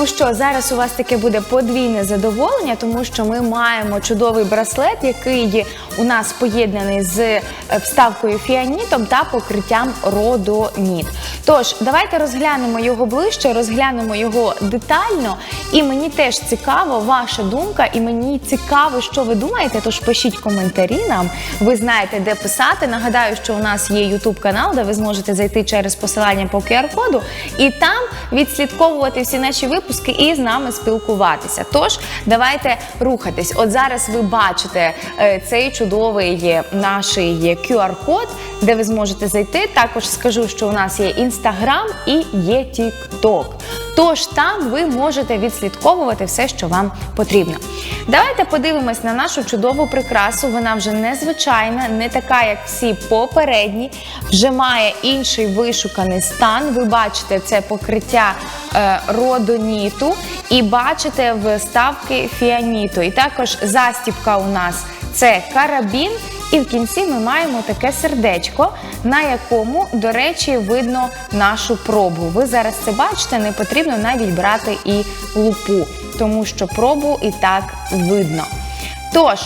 Ну що, зараз у вас таке буде подвійне задоволення, тому що ми маємо чудовий браслет, який у нас поєднаний з е, вставкою фіанітом та покриттям родоніт. Тож, давайте розглянемо його ближче, розглянемо його детально. І мені теж цікаво ваша думка, і мені цікаво, що ви думаєте. Тож пишіть коментарі нам. Ви знаєте, де писати. Нагадаю, що у нас є YouTube канал, де ви зможете зайти через посилання по QR-коду і там відслідковувати всі наші випуски і з нами спілкуватися. Тож давайте рухатись. От зараз ви бачите е, цей чудовий наш QR-код, де ви зможете зайти. Також скажу, що у нас є Instagram і є TikTok. Тож там ви можете відслідковувати все, що вам потрібно. Давайте подивимось на нашу чудову прикрасу. Вона вже незвичайна, не така, як всі попередні. Вже має інший вишуканий стан. Ви бачите це покриття е, родоніту і бачите вставки фіаніту. І також застібка у нас це карабін. І в кінці ми маємо таке сердечко, на якому, до речі, видно нашу пробу. Ви зараз це бачите, не потрібно навіть брати і лупу, тому що пробу і так видно. Тож,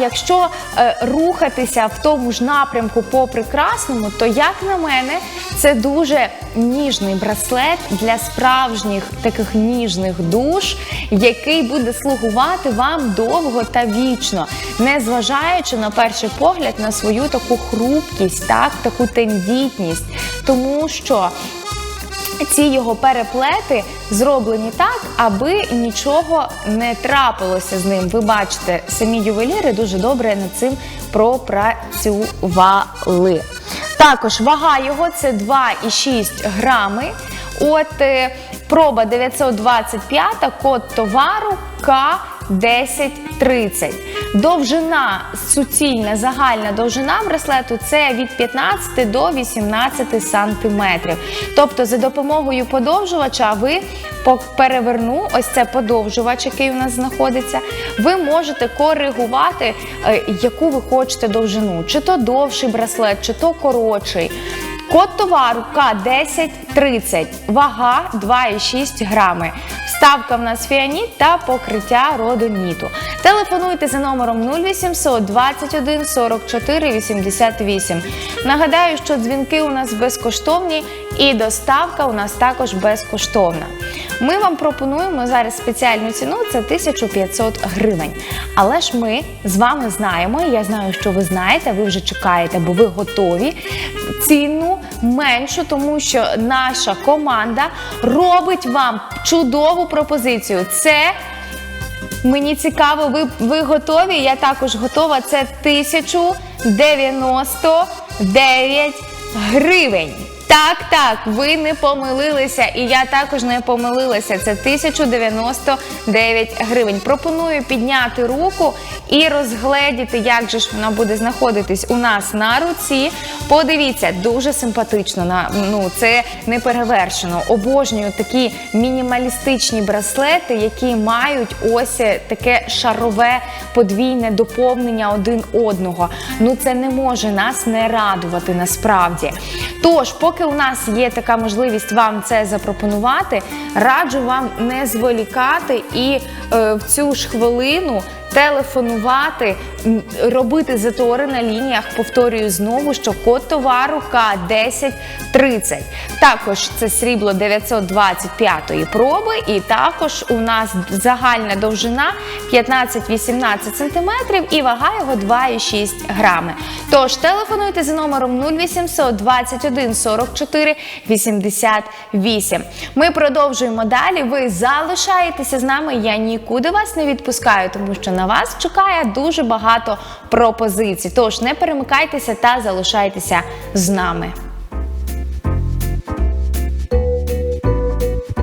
якщо е, рухатися в тому ж напрямку по прекрасному, то як на мене, це дуже ніжний браслет для справжніх таких ніжних душ, який буде слугувати вам довго та вічно, не зважаючи на перший погляд на свою таку хрупкість, так, таку тендітність, тому що. Ці його переплети зроблені так, аби нічого не трапилося з ним. Ви бачите, самі ювеліри дуже добре над цим пропрацювали. Також вага його це 2,6 грами. От е, проба 925, код товару К. 10-30. Довжина суцільна, загальна довжина браслету це від 15 до 18 сантиметрів. Тобто, за допомогою подовжувача ви переверну ось це подовжувач, який у нас знаходиться. Ви можете коригувати, е, яку ви хочете довжину, чи то довший браслет, чи то коротший. Код товару К1030, вага 2,6 грами. Вставка в нас фіаніт та покриття родоніту. Телефонуйте за номером 0800 21 44 88. Нагадаю, що дзвінки у нас безкоштовні і доставка у нас також безкоштовна. Ми вам пропонуємо зараз спеціальну ціну це 1500 гривень. Але ж ми з вами знаємо, і я знаю, що ви знаєте, ви вже чекаєте, бо ви готові. Ціну меншу, тому що наша команда робить вам чудову пропозицію. Це Мені цікаво, ви, ви готові? Я також готова. Це 1099 гривень. Так, так, ви не помилилися, і я також не помилилася. Це 1099 гривень. Пропоную підняти руку і розгледіти, як же ж вона буде знаходитись у нас на руці. Подивіться, дуже симпатично. На ну це не перевершено. Обожнюю такі мінімалістичні браслети, які мають ось таке шарове подвійне доповнення один одного. Ну це не може нас не радувати насправді. Тож, поки у нас є така можливість вам це запропонувати, раджу вам не зволікати і е, в цю ж хвилину телефонувати, робити затори на лініях. Повторюю знову, що код товару К1030. Також це срібло 925-ї проби, і також у нас загальна довжина 15-18 см і вага його 2,6 грами. Тож телефонуйте за номером 0800 21 44 88. Ми продовжуємо далі. Ви залишаєтеся з нами. Я нікуди вас не відпускаю, тому що на вас чекає дуже багато пропозицій. Тож не перемикайтеся та залишайтеся з нами.